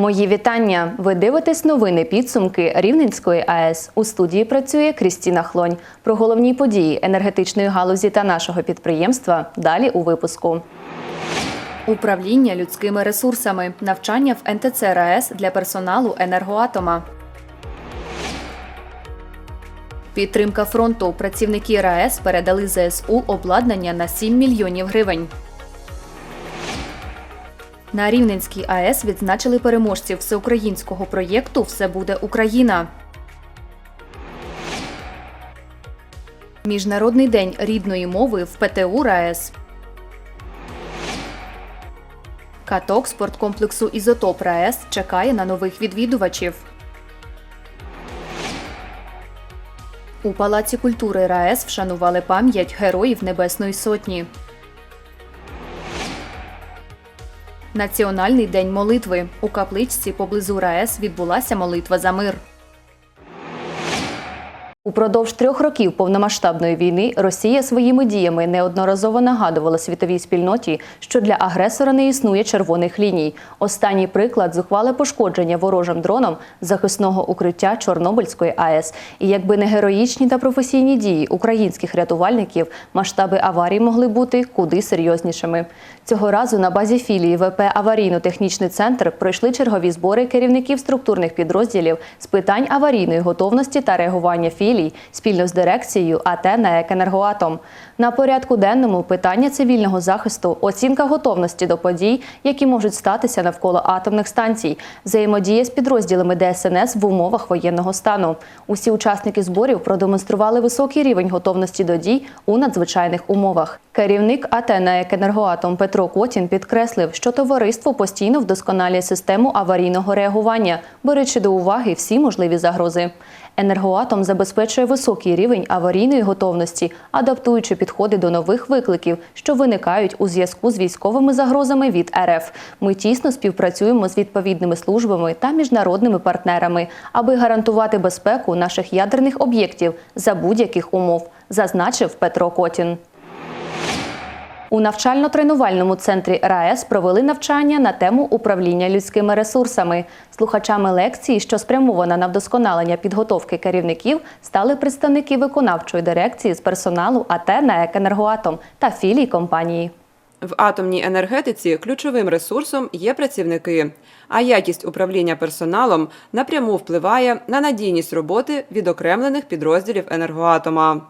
Мої вітання. Ви дивитесь новини підсумки Рівненської АЕС. У студії працює Крістіна Хлонь. Про головні події енергетичної галузі та нашого підприємства далі у випуску. Управління людськими ресурсами, навчання в НТЦ РАЕС для персоналу енергоатома. Підтримка фронту. Працівники РАЕС передали ЗСУ обладнання на 7 мільйонів гривень. На Рівненській АЕС відзначили переможців всеукраїнського проєкту Все буде Україна. Міжнародний день рідної мови в ПТУ РаЕС. Каток спорткомплексу Ізотоп РаЕС чекає на нових відвідувачів. У Палаці культури РаЕС вшанували пам'ять героїв Небесної Сотні. Національний день молитви. У капличці поблизу РаЕС відбулася молитва за мир. Упродовж трьох років повномасштабної війни Росія своїми діями неодноразово нагадувала світовій спільноті, що для агресора не існує червоних ліній. Останній приклад зухвале пошкодження ворожим дроном захисного укриття Чорнобильської АЕС. І якби не героїчні та професійні дії українських рятувальників, масштаби аварій могли бути куди серйознішими. Цього разу на базі філії ВП Аварійно-технічний центр пройшли чергові збори керівників структурних підрозділів з питань аварійної готовності та реагування філій спільно з дирекцією АТ «НАЕК Енергоатом». На порядку денному питання цивільного захисту, оцінка готовності до подій, які можуть статися навколо атомних станцій, взаємодія з підрозділами ДСНС в умовах воєнного стану. Усі учасники зборів продемонстрували високий рівень готовності до дій у надзвичайних умовах. Керівник АТ «НАЕК Енергоатом Петро Котін підкреслив, що товариство постійно вдосконалює систему аварійного реагування, беручи до уваги всі можливі загрози. Енергоатом забезпечує високий рівень аварійної готовності, адаптуючи підходи до нових викликів, що виникають у зв'язку з військовими загрозами від РФ. Ми тісно співпрацюємо з відповідними службами та міжнародними партнерами, аби гарантувати безпеку наших ядерних об'єктів за будь-яких умов, зазначив Петро Котін. У навчально-тренувальному центрі РаЕС провели навчання на тему управління людськими ресурсами. Слухачами лекції, що спрямована на вдосконалення підготовки керівників, стали представники виконавчої дирекції з персоналу АТ «НАЕК Енергоатом» та філій компанії. В атомній енергетиці ключовим ресурсом є працівники, а якість управління персоналом напряму впливає на надійність роботи відокремлених підрозділів енергоатома.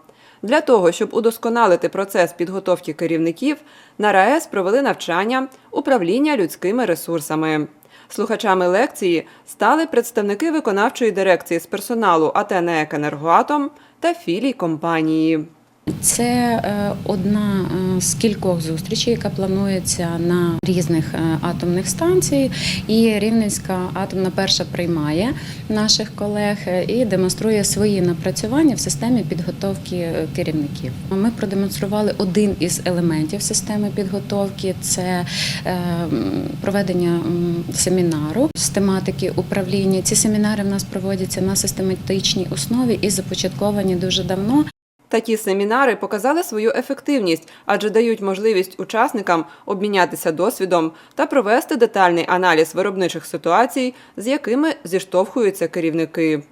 Для того, щоб удосконалити процес підготовки керівників, на РаЕС провели навчання управління людськими ресурсами. Слухачами лекції стали представники виконавчої дирекції з персоналу АТНЕК Енергоатом та філій компанії. Це е, одна е, з кількох зустрічей, яка планується на різних е, атомних станціях. І Рівненська атомна перша приймає наших колег і демонструє свої напрацювання в системі підготовки керівників. Ми продемонстрували один із елементів системи підготовки це проведення семінару з тематики управління. Ці семінари в нас проводяться на систематичній основі і започатковані дуже давно. Такі семінари показали свою ефективність, адже дають можливість учасникам обмінятися досвідом та провести детальний аналіз виробничих ситуацій, з якими зіштовхуються керівники.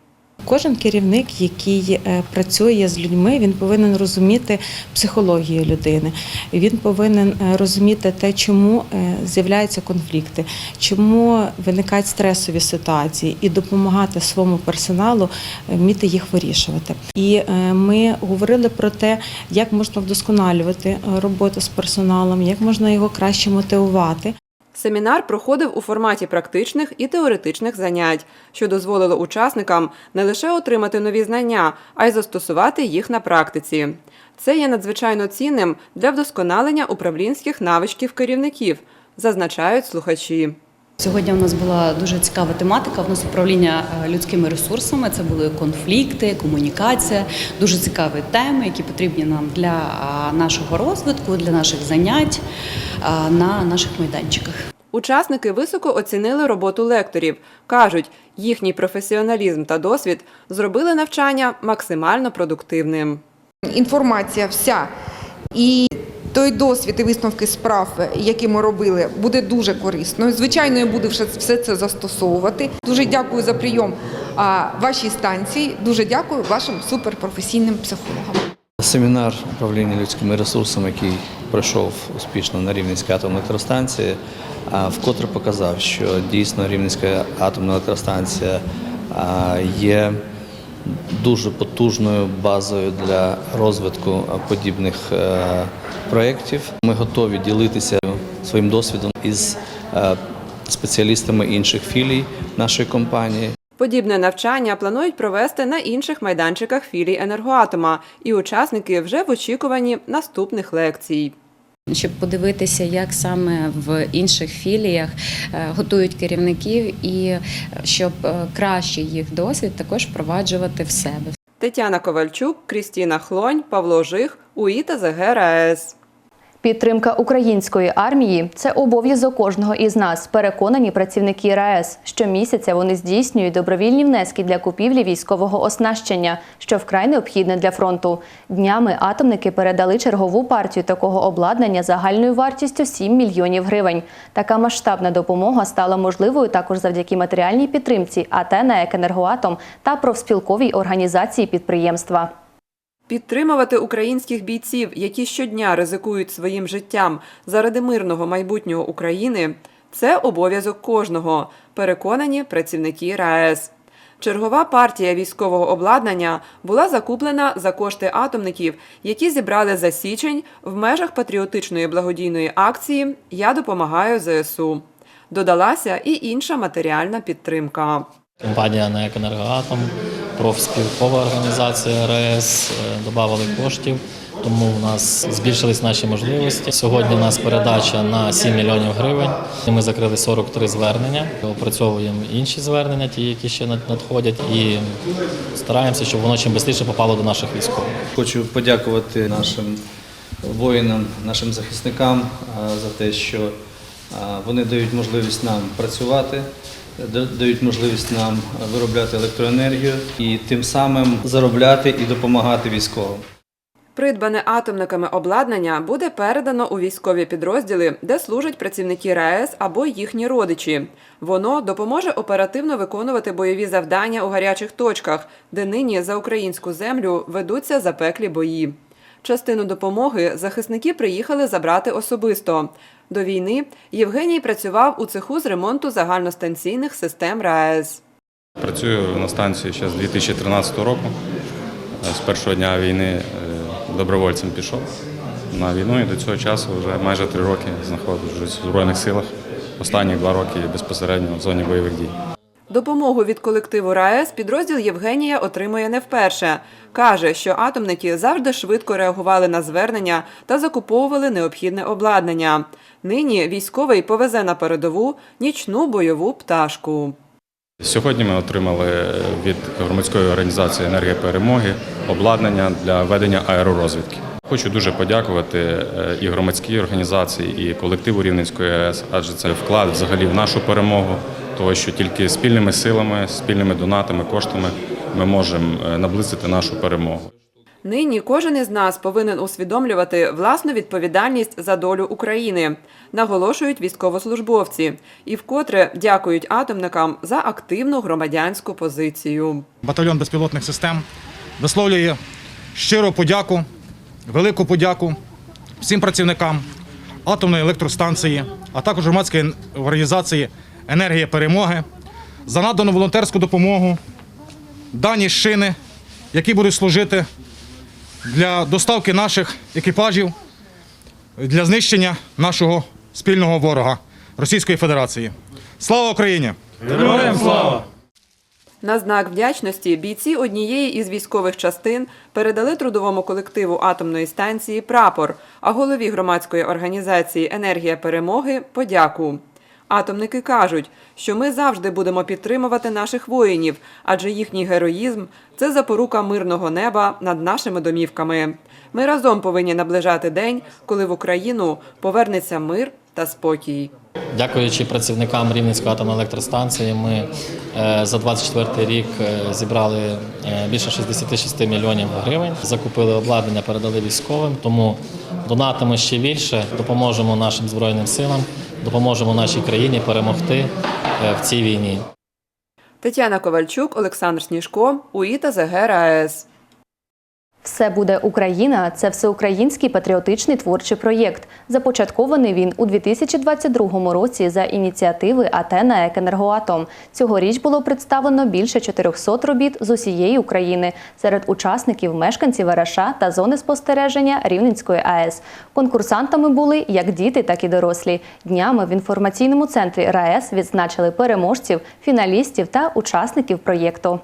Кожен керівник, який е, працює з людьми, він повинен розуміти психологію людини. Він повинен е, розуміти те, чому е, з'являються конфлікти, чому виникають стресові ситуації, і допомагати своєму персоналу вміти їх вирішувати. І ми говорили про те, як можна вдосконалювати роботу з персоналом, як можна його краще мотивувати. Семінар проходив у форматі практичних і теоретичних занять, що дозволило учасникам не лише отримати нові знання, а й застосувати їх на практиці. Це є надзвичайно цінним для вдосконалення управлінських навичків керівників, зазначають слухачі. Сьогодні у нас була дуже цікава тематика. У нас управління е, людськими ресурсами. Це були конфлікти, комунікація, дуже цікаві теми, які потрібні нам для нашого розвитку, для наших занять на наших майданчиках. Учасники високо оцінили роботу лекторів. Кажуть, їхній професіоналізм та досвід зробили навчання максимально продуктивним. інформація вся і той досвід і висновки справ, які ми робили, буде дуже корисною. Звичайно, я буду все це застосовувати. Дуже дякую за прийом вашій станції. Дуже дякую вашим суперпрофесійним психологам. Семінар управління людськими ресурсами, який пройшов успішно на Рівненській атомній електростанції, вкотре показав, що дійсно Рівненська атомна електростанція є дуже потужною базою для розвитку подібних е, проєктів. Ми готові ділитися своїм досвідом із е, спеціалістами інших філій нашої компанії. Подібне навчання планують провести на інших майданчиках філій енергоатома, і учасники вже в очікуванні наступних лекцій. Щоб подивитися, як саме в інших філіях е, готують керівників, і е, щоб е, краще їх досвід також впроваджувати в себе. Тетяна Ковальчук, Крістіна Хлонь, Павло Жих, УІТА ЗГРАЕС. Підтримка української армії це обов'язок кожного із нас. Переконані працівники РаЕС. Щомісяця вони здійснюють добровільні внески для купівлі військового оснащення, що вкрай необхідне для фронту. Днями атомники передали чергову партію такого обладнання загальною вартістю 7 мільйонів гривень. Така масштабна допомога стала можливою також завдяки матеріальній підтримці АТ на «Екенергоатом» та профспілковій організації підприємства. Підтримувати українських бійців, які щодня ризикують своїм життям заради мирного майбутнього України, це обов'язок кожного, переконані працівники РаЕС. Чергова партія військового обладнання була закуплена за кошти атомників, які зібрали за січень в межах патріотичної благодійної акції Я допомагаю ЗСУ. Додалася і інша матеріальна підтримка. Компанія «НЕК Енергоатом», профспілкова організація РС додавали коштів, тому у нас збільшились наші можливості. Сьогодні у нас передача на 7 мільйонів гривень. Ми закрили 43 звернення, опрацьовуємо інші звернення, ті, які ще надходять, і стараємося, щоб воно чим швидше попало до наших військових. Хочу подякувати нашим воїнам, нашим захисникам за те, що вони дають можливість нам працювати, дають можливість нам виробляти електроенергію і тим самим заробляти і допомагати військовим. Придбане атомниками обладнання буде передано у військові підрозділи, де служать працівники РаЕС або їхні родичі. Воно допоможе оперативно виконувати бойові завдання у гарячих точках, де нині за українську землю ведуться запеклі бої. Частину допомоги захисники приїхали забрати особисто. До війни Євгеній працював у цеху з ремонту загальностанційних систем РаЕС. Працюю на станції ще з 2013 року. З першого дня війни е, добровольцем пішов на війну і до цього часу вже майже три роки знаходжусь в Збройних силах. Останні два роки безпосередньо в зоні бойових дій. Допомогу від колективу РаЕС підрозділ Євгенія отримує не вперше. Каже, що атомники завжди швидко реагували на звернення та закуповували необхідне обладнання. Нині військовий повезе на передову нічну бойову пташку. Сьогодні ми отримали від громадської організації Енергія перемоги обладнання для ведення аеророзвідки. Хочу дуже подякувати е, і громадській організації, і колективу Рівненської АЕС, адже це вклад взагалі в нашу перемогу, того що тільки спільними силами, спільними донатами, коштами ми можемо е, наблизити нашу перемогу. Нині кожен із нас повинен усвідомлювати власну відповідальність за долю України, наголошують військовослужбовці, і вкотре дякують атомникам за активну громадянську позицію. батальйон безпілотних систем висловлює щиру подяку, велику подяку всім працівникам атомної електростанції, а також громадської організації Енергія перемоги за надану волонтерську допомогу, дані шини, які будуть служити для доставки наших екіпажів для знищення нашого спільного ворога Російської Федерації. Слава Україні! На знак вдячності бійці однієї із військових частин передали трудовому колективу атомної станції прапор, а голові громадської організації Енергія перемоги подяку. Атомники кажуть, що ми завжди будемо підтримувати наших воїнів, адже їхній героїзм це запорука мирного неба над нашими домівками. Ми разом повинні наближати день, коли в Україну повернеться мир та спокій. Дякуючи працівникам Рівненської атомної електростанції, ми е, за 24 рік е, зібрали е, більше 66 мільйонів гривень, закупили обладнання, передали військовим. Тому донатимо ще більше, допоможемо нашим збройним силам, допоможемо нашій країні перемогти в цій війні. Тетяна Ковальчук, Олександр Сніжко, УІТА ЗГ. Все буде Україна це всеукраїнський патріотичний творчий проєкт. Започаткований він у 2022 році за ініціативи АТ на «Екенергоатом». Цьогоріч було представлено більше 400 робіт з усієї України серед учасників мешканців Араша та зони спостереження Рівненської АЕС. Конкурсантами були як діти, так і дорослі. Днями в інформаційному центрі РаЕС відзначили переможців, фіналістів та учасників проєкту.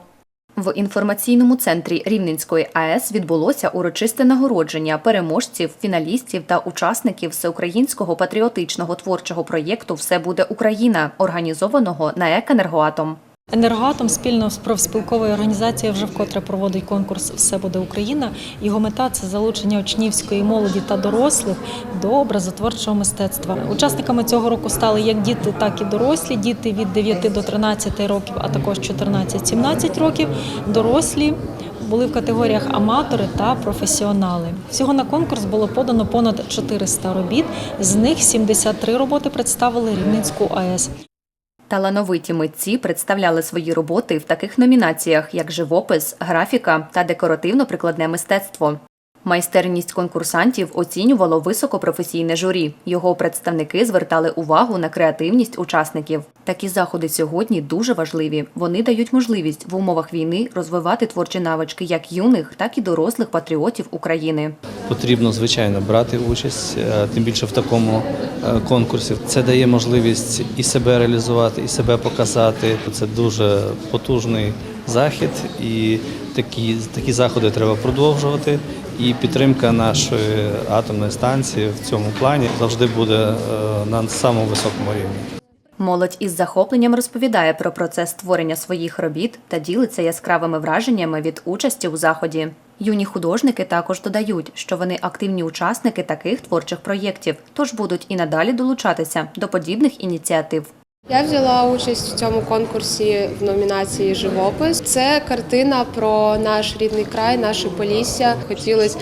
В інформаційному центрі Рівненської АЕС відбулося урочисте нагородження переможців, фіналістів та учасників всеукраїнського патріотичного творчого проєкту Все буде Україна, організованого на «Екенергоатом». Енергоатом спільно з профспілковою організацією вже вкотре проводить конкурс Все буде Україна. Його мета це залучення учнівської молоді та дорослих до образотворчого мистецтва. Учасниками цього року стали як діти, так і дорослі. Діти від 9 до 13 років, а також 14-17 років. Дорослі були в категоріях аматори та професіонали. Всього на конкурс було подано понад 400 робіт. З них 73 роботи представили Рівненську АЕС. Талановиті митці представляли свої роботи в таких номінаціях, як живопис, графіка та декоративно-прикладне мистецтво. Майстерність конкурсантів оцінювало високопрофесійне журі. Його представники звертали увагу на креативність учасників. Такі заходи сьогодні дуже важливі. Вони дають можливість в умовах війни розвивати творчі навички як юних, так і дорослих патріотів України. Потрібно, звичайно, брати участь, е, тим більше в такому е, конкурсі. Це дає можливість і себе реалізувати, і себе показати. Це дуже потужний захід, і такі, такі заходи треба продовжувати. І підтримка нашої атомної станції в цьому плані завжди буде е, на самому високому рівні. Молодь із захопленням розповідає про процес створення своїх робіт та ділиться яскравими враженнями від участі у заході. Юні художники також додають, що вони активні учасники таких творчих проєктів, тож будуть і надалі долучатися до подібних ініціатив. Я взяла участь в цьому конкурсі в номінації Живопис. Це картина про наш рідний край, наше Полісся. Хотілося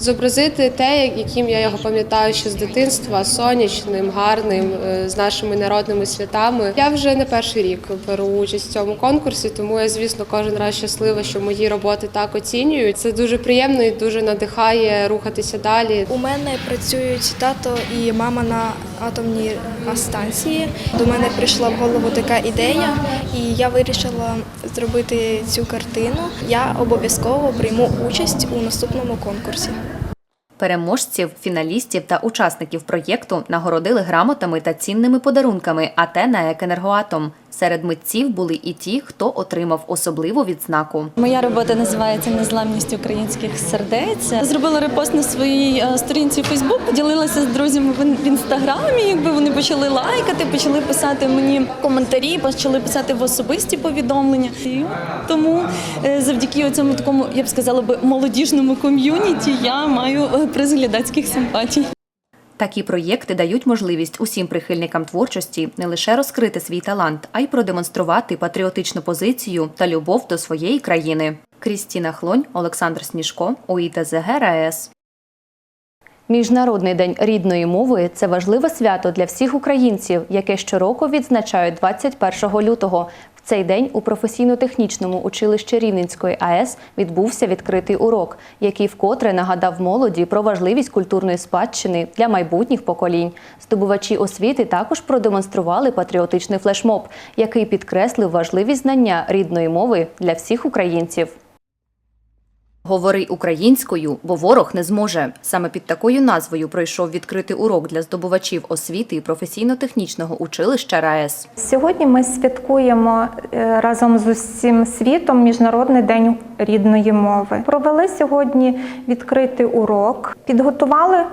зобразити те, яким я його пам'ятаю ще з дитинства, сонячним, гарним, е, з нашими народними святами. Я вже не перший рік беру участь в цьому конкурсі, тому я, звісно, кожен раз щаслива, що мої роботи так оцінюють. Це дуже приємно і дуже надихає рухатися далі. У мене працюють тато і мама на атомній станції. До мене прийшла в голову така ідея, і я вирішила зробити цю картину. Я обов'язково прийму участь у наступному конкурсі. Переможців, фіналістів та учасників проєкту нагородили грамотами та цінними подарунками АТ на «Екенергоатом». Серед митців були і ті, хто отримав особливу відзнаку. Моя робота називається Незламність українських сердець. Зробила репост на своїй е, сторінці Фейсбук, поділилася з друзями в інстаграмі. Якби вони почали лайкати, почали писати мені коментарі, почали писати в особисті повідомлення. І тому е, завдяки цьому такому, я б сказала би, молодіжному ком'юніті я маю е, приз глядацьких симпатій. Такі проєкти дають можливість усім прихильникам творчості не лише розкрити свій талант, а й продемонструвати патріотичну позицію та любов до своєї країни. Крістіна Хлонь, Олександр Сніжко, УІТЗГ РаЕС. Міжнародний день рідної мови це важливе свято для всіх українців, яке щороку відзначають 21 лютого. Цей день у професійно-технічному училищі Рівненської АЕС відбувся відкритий урок, який вкотре нагадав молоді про важливість культурної спадщини для майбутніх поколінь. Здобувачі освіти також продемонстрували патріотичний флешмоб, який підкреслив важливість знання рідної мови для всіх українців. Говори українською, бо ворог не зможе. Саме під такою назвою пройшов відкритий урок для здобувачів освіти і професійно-технічного училища РаЕС. Сьогодні ми святкуємо е, разом з усім світом Міжнародний день рідної мови. Провели сьогодні відкритий урок, підготували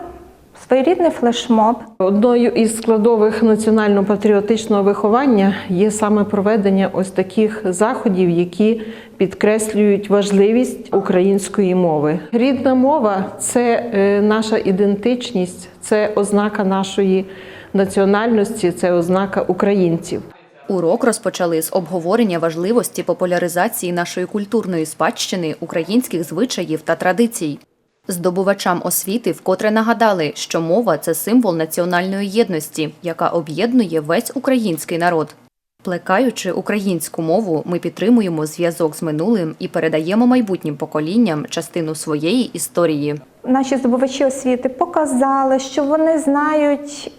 своєрідний флешмоб. Одною із складових національно-патріотичного виховання є саме проведення ось таких заходів, які підкреслюють важливість української мови. Рідна мова це е, наша ідентичність, це ознака нашої національності, це ознака українців. Урок розпочали з обговорення важливості популяризації нашої культурної спадщини, українських звичаїв та традицій. Здобувачам освіти вкотре нагадали, що мова це символ національної єдності, яка об'єднує весь український народ. Плекаючи українську мову, ми підтримуємо зв'язок з минулим і передаємо майбутнім поколінням частину своєї історії. Наші здобувачі освіти показали, що вони знають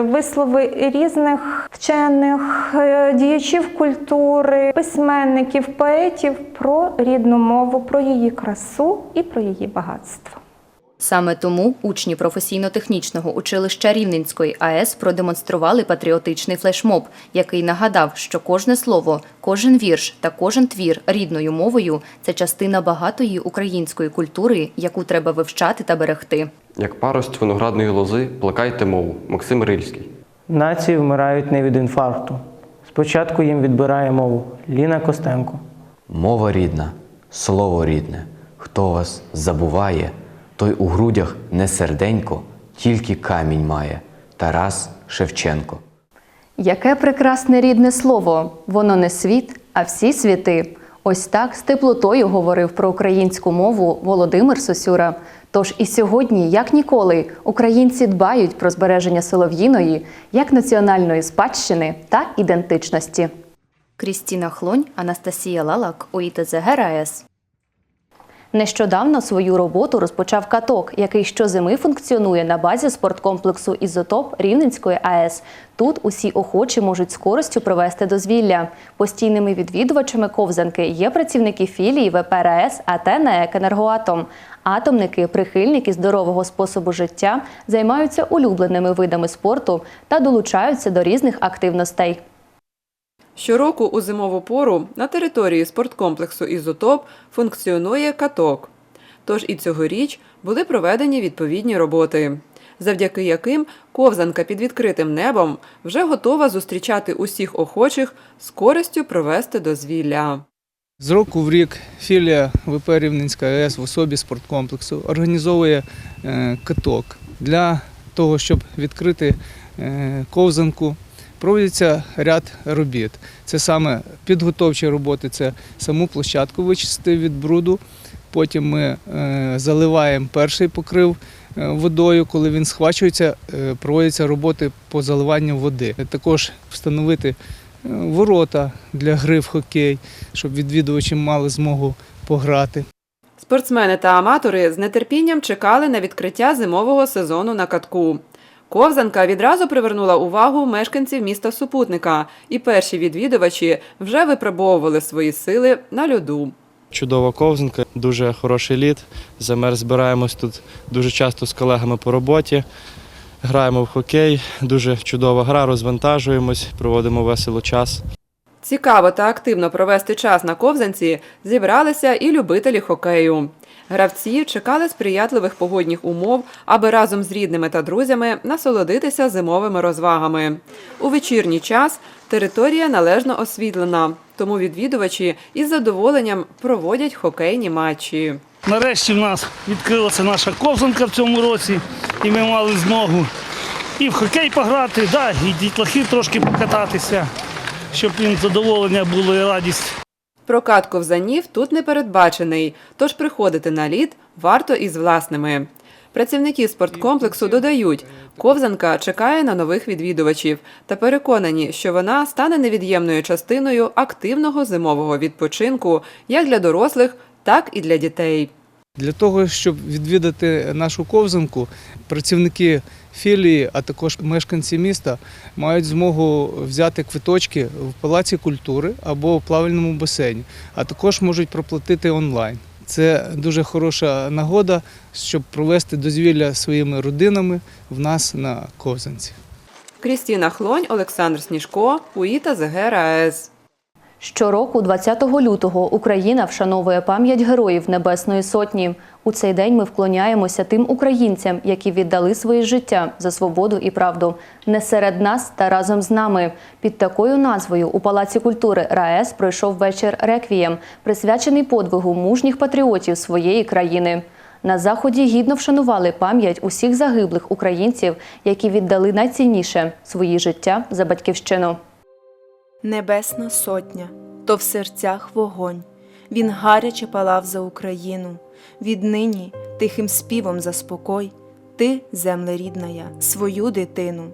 вислови різних вчених, е, діячів культури, письменників, поетів про рідну мову, про її красу і про її багатство. Саме тому учні професійно-технічного училища Рівненської АЕС продемонстрували патріотичний флешмоб, який нагадав, що кожне слово, кожен вірш та кожен твір рідною мовою це частина багатої української культури, яку треба вивчати та берегти. Як парость виноградної лози, плекайте мову. Максим Рильський. Нації вмирають не від інфаркту. Спочатку їм відбирає мову Ліна Костенко. Мова рідна, слово рідне. Хто вас забуває, той у грудях не серденько, тільки камінь має. Тарас Шевченко. Яке прекрасне рідне слово! Воно не світ, а всі світи. Ось так з теплотою говорив про українську мову Володимир Сосюра. Тож і сьогодні, як ніколи, українці дбають про збереження солов'їної як національної спадщини та ідентичності. Крістіна Хлонь, Анастасія Лалак, ОІТЗ ГРАЕС. Нещодавно свою роботу розпочав каток, який щозими функціонує на базі спорткомплексу Ізотоп Рівненської АЕС. Тут усі охочі можуть з користю провести дозвілля. Постійними відвідувачами ковзанки є працівники філії ВП РАЕС АТ НАЕК «Енергоатом». Атомники, прихильники здорового способу життя, займаються улюбленими видами спорту та долучаються до різних активностей. Щороку у зимову пору на території спорткомплексу Ізотоп функціонує каток. Тож і цьогоріч були проведені відповідні роботи, завдяки яким ковзанка під відкритим небом вже готова зустрічати усіх охочих з користю провести дозвілля. З року в рік філія ВП Рівненська АЕС в особі спорткомплексу організовує е, каток для того, щоб відкрити е, ковзанку. Проводиться ряд робіт. Це саме підготовчі роботи, це саму площадку вичистити від бруду. Потім ми е, заливаємо перший покрив водою. Коли він схвачується, проводяться роботи по заливанню води. Також встановити ворота для гри в хокей, щоб відвідувачі мали змогу пограти. Спортсмени та аматори з нетерпінням чекали на відкриття зимового сезону на катку. Ковзанка відразу привернула увагу мешканців міста Супутника, і перші відвідувачі вже випробовували свої сили на льоду. Чудова ковзанка, дуже хороший лід. Замер збираємось тут дуже часто з колегами по роботі. Граємо в хокей, дуже чудова гра, розвантажуємось, проводимо весело час. Цікаво та активно провести час на ковзанці зібралися і любителі хокею. Гравці чекали сприятливих погодних умов, аби разом з рідними та друзями насолодитися зимовими розвагами. У вечірній час територія належно освітлена, тому відвідувачі із задоволенням проводять хокейні матчі. Нарешті в нас відкрилася наша ковзанка в цьому році, і ми мали змогу і в хокей пограти, да, і дітлахів трошки покататися, щоб їм задоволення було і радість. Прокат ковзанів тут не передбачений, тож приходити на лід варто із власними. Працівники спорткомплексу додають, ковзанка чекає на нових відвідувачів та переконані, що вона стане невід'ємною частиною активного зимового відпочинку як для дорослих, так і для дітей. Для того, щоб відвідати нашу ковзанку, працівники філії, а також мешканці міста мають змогу взяти квиточки в Палаці культури або в плавальному басейні, а також можуть проплатити онлайн. Це дуже хороша нагода, щоб провести дозвілля своїми родинами в нас на ковзанці. Крістіна Хлонь, Олександр Сніжко, УІТА ЗГР АЕС. Щороку, 20 лютого, Україна вшановує пам'ять героїв Небесної Сотні. У цей день ми вклоняємося тим українцям, які віддали своє життя за свободу і правду. Не серед нас та разом з нами. Під такою назвою у Палаці культури РаЕС пройшов вечір реквієм, присвячений подвигу мужніх патріотів своєї країни. На заході гідно вшанували пам'ять усіх загиблих українців, які віддали найцінніше свої життя за батьківщину. Небесна сотня, то в серцях вогонь, він гаряче палав за Україну. Віднині тихим співом заспокой, ти, земле рідная, свою дитину.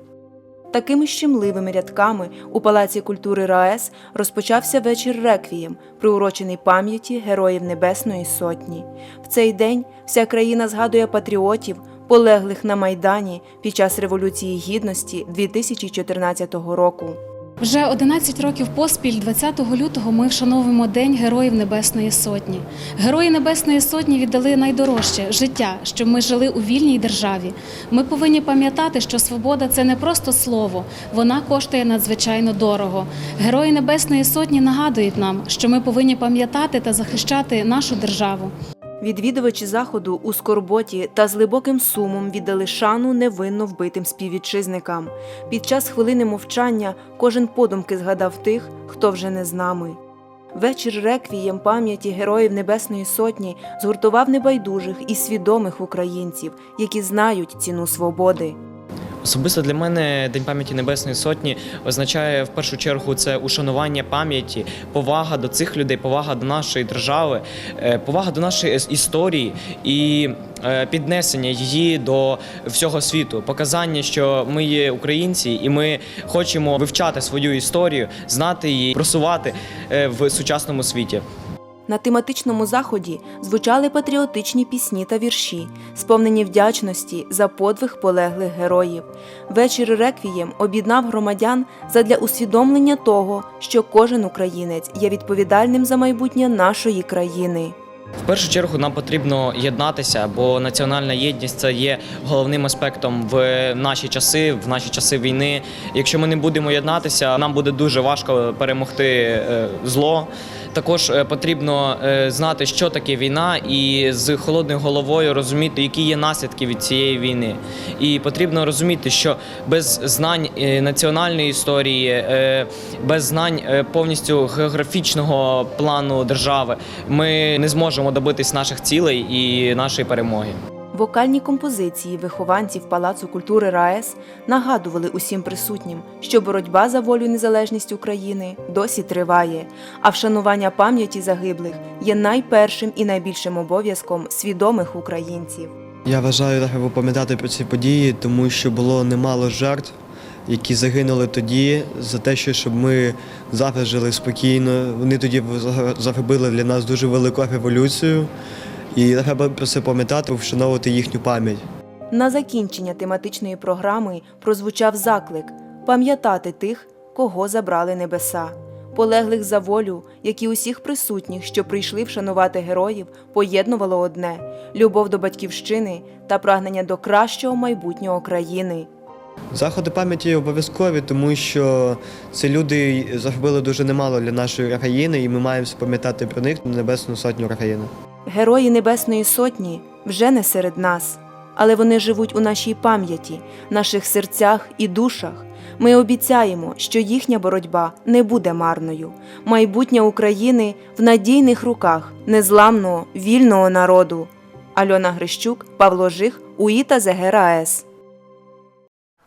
Такими щемливими рядками у Палаці культури РаЕС розпочався вечір реквієм, приурочений пам'яті Героїв Небесної Сотні. В цей день вся країна згадує патріотів, полеглих на Майдані під час Революції Гідності 2014 року. Вже 11 років поспіль, 20 лютого, ми вшановуємо День Героїв Небесної Сотні. Герої Небесної Сотні віддали найдорожче життя, щоб ми жили у вільній державі. Ми повинні пам'ятати, що свобода це не просто слово, вона коштує надзвичайно дорого. Герої Небесної Сотні нагадують нам, що ми повинні пам'ятати та захищати нашу державу. Відвідувачі заходу у скорботі та з глибоким сумом віддали шану невинно вбитим співвітчизникам. Під час хвилини мовчання кожен подумки згадав тих, хто вже не з нами. Вечір реквієм пам'яті Героїв Небесної Сотні згуртував небайдужих і свідомих українців, які знають ціну свободи. Особисто для мене День пам'яті Небесної Сотні означає в першу чергу це ушанування пам'яті, повага до цих людей, повага до нашої держави, е, повага до нашої історії і е, піднесення її до всього світу, показання, що ми є українці, і ми хочемо вивчати свою історію, знати її, просувати е, в сучасному світі. На тематичному заході звучали патріотичні пісні та вірші, сповнені вдячності за подвиг полеглих героїв. Вечір реквієм об'єднав громадян задля усвідомлення того, що кожен українець є відповідальним за майбутнє нашої країни. В першу чергу нам потрібно єднатися, бо національна єдність це є головним аспектом в наші часи, в наші часи війни. Якщо ми не будемо єднатися, нам буде дуже важко перемогти е, зло. Також е, потрібно е, знати, що таке війна, і з холодною головою розуміти, які є наслідки від цієї війни. І потрібно розуміти, що без знань е, національної історії, без знань повністю географічного плану держави, ми не зможемо добитись наших цілей і нашої перемоги. Вокальні композиції вихованців Палацу культури РаЕС нагадували усім присутнім, що боротьба за волю і незалежність України досі триває, а вшанування пам'яті загиблих є найпершим і найбільшим обов'язком свідомих українців. Я вважаю, треба пам'ятати про ці події, тому що було немало жертв, які загинули тоді за те, що щоб ми завтра жили спокійно. Вони тоді зробили для нас дуже велику революцію. І треба про це пам'ятати, вшановувати їхню пам'ять. На закінчення тематичної програми прозвучав заклик пам'ятати тих, кого забрали небеса, полеглих за волю, як і усіх присутніх, що прийшли вшанувати героїв, поєднувало одне любов до батьківщини та прагнення до кращого майбутнього країни. Заходи пам'яті обов'язкові, тому що це люди зробили дуже немало для нашої країни, і ми маємо пам'ятати про них Небесну сотню України. Герої Небесної Сотні вже не серед нас, але вони живуть у нашій пам'яті, наших серцях і душах. Ми обіцяємо, що їхня боротьба не буде марною. Майбутнє України в надійних руках незламного вільного народу. Альона Грищук, Павло Жих, УІТА ЗГРАЕС.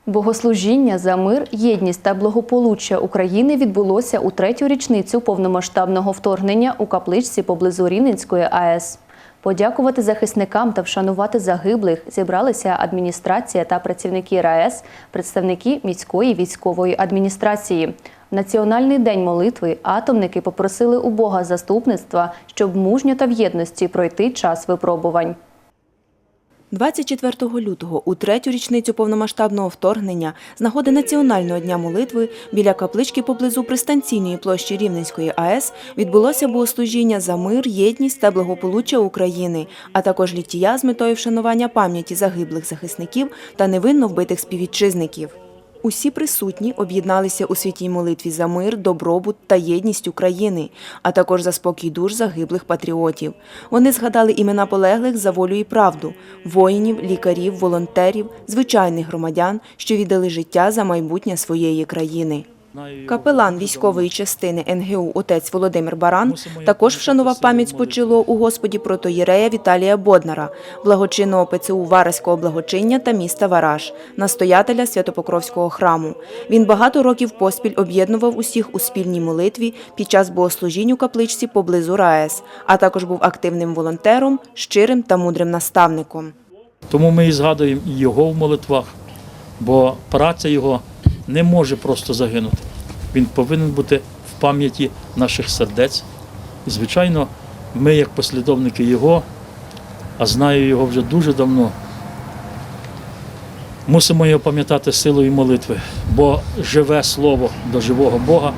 Богослужіння за мир, єдність та благополуччя України відбулося у третю річницю повномасштабного вторгнення у капличці поблизу Рівненської АЕС. Подякувати захисникам та вшанувати загиблих зібралися адміністрація та працівники РаЕС, представники міської військової адміністрації. В Національний день молитви атомники попросили у Бога заступництва, щоб мужньо та в єдності пройти час випробувань. 24 лютого у третю річницю повномасштабного вторгнення з нагоди Національного дня молитви біля каплички поблизу пристанційної площі Рівненської АЕС відбулося богослужіння за мир, єдність та благополуччя України, а також літія з метою вшанування пам'яті загиблих захисників та невинно вбитих співвітчизників. Усі присутні об'єдналися у святій молитві за мир, добробут та єдність України, а також за спокій душ загиблих патріотів. Вони згадали імена полеглих за волю і правду воїнів, лікарів, волонтерів, звичайних громадян, що віддали життя за майбутнє своєї країни. Капелан військової частини НГУ отець Володимир Баран також вшанував пам'ять спочилого у Господі протоєрея Віталія Боднара, благочинного ПЦУ Вараського благочиння та міста Вараж, настоятеля Святопокровського храму. Він багато років поспіль об'єднував усіх у спільній молитві під час богослужінь у капличці поблизу РаЕС, а також був активним волонтером, щирим та мудрим наставником. Тому ми і згадуємо його в молитвах, бо праця його не може просто загинути. Він повинен бути в пам'яті наших сердець. І, звичайно, ми, як послідовники його, а знаю його вже дуже давно, мусимо його пам'ятати силою молитви, бо живе слово до живого Бога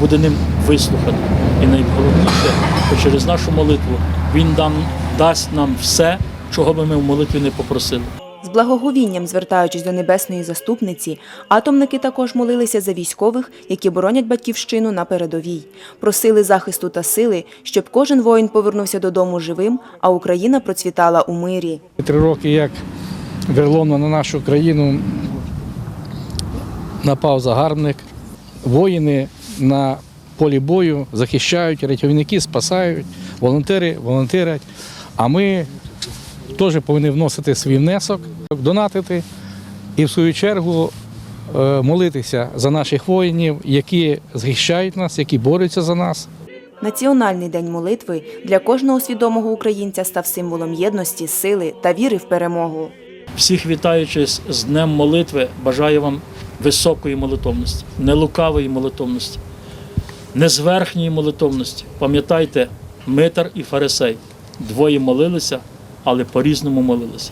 буде ним вислухано. І найголовніше, що через нашу молитву Він дам, дасть нам все, чого би ми в молитві не попросили. Благоговінням звертаючись до небесної заступниці, атомники також молилися за військових, які боронять батьківщину на передовій. Просили захисту та сили, щоб кожен воїн повернувся додому живим, а Україна процвітала у мирі. Три роки, як верлоно на нашу країну напав загарбник. Воїни на полі бою захищають, рятівники спасають, волонтери волонтерять. А ми теж повинні вносити свій внесок, донатити і в свою чергу е, молитися за наших воїнів, які захищають нас, які борються за нас. Національний день молитви для кожного свідомого українця став символом єдності, сили та віри в перемогу. Всіх вітаючи з Днем молитви, бажаю вам високої молитовності, нелукавої молитовності, незверхньої молитовності. Пам'ятайте, Митар і Фарисей двоє молилися, але по-різному молилися.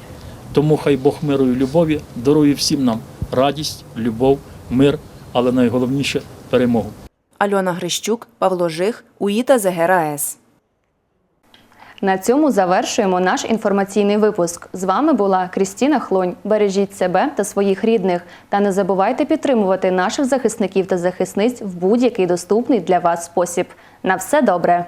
Тому хай Бог миру і любові дарує всім нам радість, любов, мир, але найголовніше перемогу. Альона Грищук, Павло Жих, УІТА ЗГРАЕС. На цьому завершуємо наш інформаційний випуск. З вами була Крістіна Хлонь. Бережіть себе та своїх рідних. Та не забувайте підтримувати наших захисників та захисниць в будь-який доступний для вас спосіб. На все добре!